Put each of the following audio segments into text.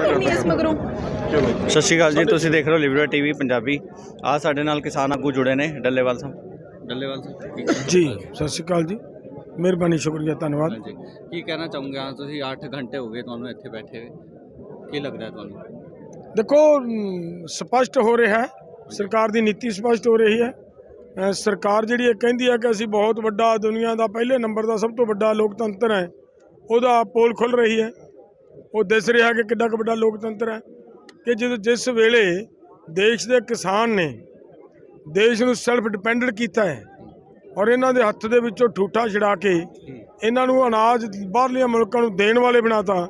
ਕਰਨੀ ਇਸ ਮਗਰੋਂ। ਸਤਿ ਸ਼੍ਰੀ ਅਕਾਲ ਜੀ ਤੁਸੀਂ ਦੇਖ ਰਹੇ ਹੋ ਲਿਬਰਾ ਟੀਵੀ ਪੰਜਾਬੀ। ਆ ਸਾਡੇ ਨਾਲ ਕਿਸਾਨ ਆਗੂ ਜੁੜੇ ਨੇ ਡੱਲੇਵਾਲ ਸਾਹਿਬ। ਡੱਲੇਵਾਲ ਸਾਹਿਬ ਜੀ ਸਤਿ ਸ਼੍ਰੀ ਅਕਾਲ ਜੀ। ਮਿਹਰਬਾਨੀ ਸ਼ੁਕਰੀਆ ਧੰਨਵਾਦ। ਕੀ ਕਹਿਣਾ ਚਾਹੋਗੇ? ਆ ਤੁਸੀਂ 8 ਘੰਟੇ ਹੋ ਗਏ ਤੁਹਾਨੂੰ ਇੱਥੇ ਬੈਠੇ ਹੋਏ। ਕੀ ਲੱਗਦਾ ਹੈ ਤੁਹਾਨੂੰ? ਦੇਖੋ ਸਪਸ਼ਟ ਹੋ ਰਿਹਾ ਹੈ। ਸਰਕਾਰ ਦੀ ਨੀਤੀ ਸਪਸ਼ਟ ਹੋ ਰਹੀ ਹੈ। ਸਰਕਾਰ ਜਿਹੜੀ ਇਹ ਕਹਿੰਦੀ ਹੈ ਕਿ ਅਸੀਂ ਬਹੁਤ ਵੱਡਾ ਦੁਨੀਆ ਦਾ ਪਹਿਲੇ ਨੰਬਰ ਦਾ ਸਭ ਤੋਂ ਵੱਡਾ ਲੋਕਤੰਤਰ ਹੈ ਉਹਦਾ ਪੋਲ ਖੁੱਲ ਰਹੀ ਹੈ। ਉਹ ਦਿਸ ਰਿਹਾ ਕਿ ਕਿੱਡਾ ਕੁ ਵੱਡਾ ਲੋਕਤੰਤਰ ਹੈ ਕਿ ਜਦੋਂ ਜਿਸ ਵੇਲੇ ਦੇਸ਼ ਦੇ ਕਿਸਾਨ ਨੇ ਦੇਸ਼ ਨੂੰ ਸੈਲਫ ਡਿਪੈਂਡੈਂਟ ਕੀਤਾ ਹੈ ਔਰ ਇਹਨਾਂ ਦੇ ਹੱਥ ਦੇ ਵਿੱਚੋਂ ਠੂਠਾ ਛਡਾ ਕੇ ਇਹਨਾਂ ਨੂੰ ਅਨਾਜ ਬਾਹਰਲੀਆਂ ਮੁਲਕਾਂ ਨੂੰ ਦੇਣ ਵਾਲੇ ਬਣਾਤਾ,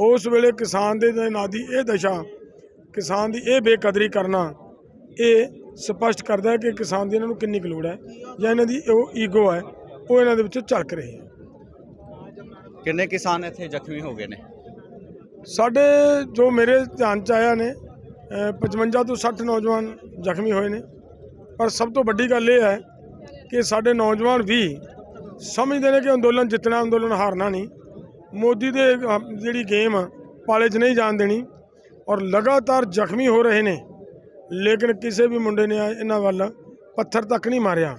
ਉਸ ਵੇਲੇ ਕਿਸਾਨ ਦੇ ਨਾਂ ਦੀ ਇਹ ਦਸ਼ਾ, ਕਿਸਾਨ ਦੀ ਇਹ ਬੇਕਦਰੀ ਕਰਨਾ, ਇਹ ਸਪਸ਼ਟ ਕਰਦਾ ਹੈ ਕਿ ਕਿਸਾਨ ਦੀ ਇਹਨਾਂ ਨੂੰ ਕਿੰਨੀ ਕੁ ਲੋੜ ਹੈ ਜਾਂ ਇਹਨਾਂ ਦੀ ਉਹ ਈਗੋ ਹੈ, ਉਹ ਇਹਨਾਂ ਦੇ ਵਿੱਚੋਂ ਝਲਕ ਰਹੀ ਹੈ। ਕਿੰਨੇ ਕਿਸਾਨ ਇੱਥੇ ਜ਼ਖਮੀ ਹੋ ਗਏ ਨੇ? ਸਾਡੇ ਜੋ ਮੇਰੇ ਧਿਆਨ ਚ ਆਇਆ ਨੇ ਅ, 55 ਤੋਂ 60 ਨੌਜਵਾਨ ਜ਼ਖਮੀ ਹੋਏ ਨੇ। ਪਰ ਸਭ ਤੋਂ ਵੱਡੀ ਗੱਲ ਇਹ ਹੈ ਕਿ ਸਾਡੇ ਨੌਜਵਾਨ ਵੀ ਸਮਝਦੇ ਨੇ ਕਿ ਅੰਦੋਲਨ ਜਿੱਤਣਾ ਅੰਦੋਲਨ ਹਾਰਨਾ ਨਹੀਂ। ਮੋਦੀ ਦੇ ਜਿਹੜੀ ਗੇਮ ਆ, ਪਾਲੇ 'ਚ ਨਹੀਂ ਜਾਣ ਦੇਣੀ ਔਰ ਲਗਾਤਾਰ ਜ਼ਖਮੀ ਹੋ ਰਹੇ ਨੇ। ਲੇਕਿਨ ਕਿਸੇ ਵੀ ਮੁੰਡੇ ਨੇ ਇਹਨਾਂ ਵੱਲ ਪੱਥਰ ਤੱਕ ਨਹੀਂ ਮਾਰਿਆ।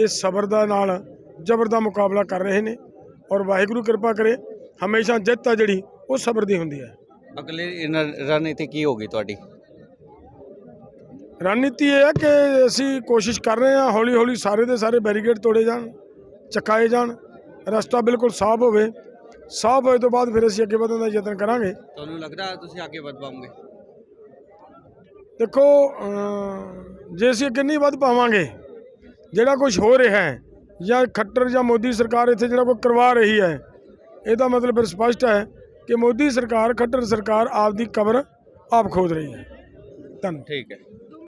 ਇਹ ਸਬਰ ਦਾ ਨਾਲ ਜ਼ਬਰ ਦਾ ਮੁਕਾਬਲਾ ਕਰ ਰਹੇ ਨੇ ਔਰ ਵਾਹਿਗੁਰੂ ਕਿਰਪਾ ਕਰੇ ਹਮੇਸ਼ਾ ਜਿੱਤ ਆ ਜਿਹੜੀ ਉਹ ਸਬਰ ਦੀ ਹੁੰਦੀ ਹੈ। ਅਗਲੀ ਇਹਨਾਂ ਰਣਨੀਤੀ ਕੀ ਹੋਗੀ ਤੁਹਾਡੀ? ਰਣਨੀਤੀ ਇਹ ਹੈ ਕਿ ਅਸੀਂ ਕੋਸ਼ਿਸ਼ ਕਰ ਰਹੇ ਹਾਂ ਹੌਲੀ ਹੌਲੀ ਸਾਰੇ ਦੇ ਸਾਰੇ ਬੈਰੀਕੇਡ ਤੋੜੇ ਜਾਣ ਚਕਾਏ ਜਾਣ ਰਸਤਾ ਬਿਲਕੁਲ ਸਾਫ਼ ਹੋਵੇ। ਸਾਫ਼ ਹੋਏ ਤੋਂ ਬਾਅਦ ਫਿਰ ਅਸੀਂ ਅੱਗੇ ਵਧਣ ਦਾ ਯਤਨ ਕਰਾਂਗੇ। ਤੁਹਾਨੂੰ ਲੱਗਦਾ ਤੁਸੀਂ ਅੱਗੇ ਵਧ ਪਾਓਗੇ? ਦੇਖੋ ਅਮ, ਜੇ ਅਸੀਂ ਅੱਗੇ ਨਹੀਂ ਵੱਧ ਪਾਵਾਂਗੇ ਜਿਹੜਾ ਕੁਝ ਹੋ ਰਿਹਾ ਹੈ ਜਾਂ ਖੱਟਰ ਜਾਂ ਮੋਦੀ ਸਰਕਾਰ ਇੱਥੇ ਜਿਹੜਾ ਕੋਈ ਕਰਵਾ ਰਹੀ ਹੈ ਇਹਦਾ ਮਤਲਬ ਫਿਰ ਸਪਸ਼ਟ ਹੈ ਕਿ ਮੋਦੀ ਸਰਕਾਰ ਖੱਟਰ ਸਰਕਾਰ ਆਪਦੀ ਕਬਰ ਆਪ ਖੋਦ ਰਹੀ ਹੈ। ਧੰਨਵਾਦ। ਠੀਕ ਹੈ।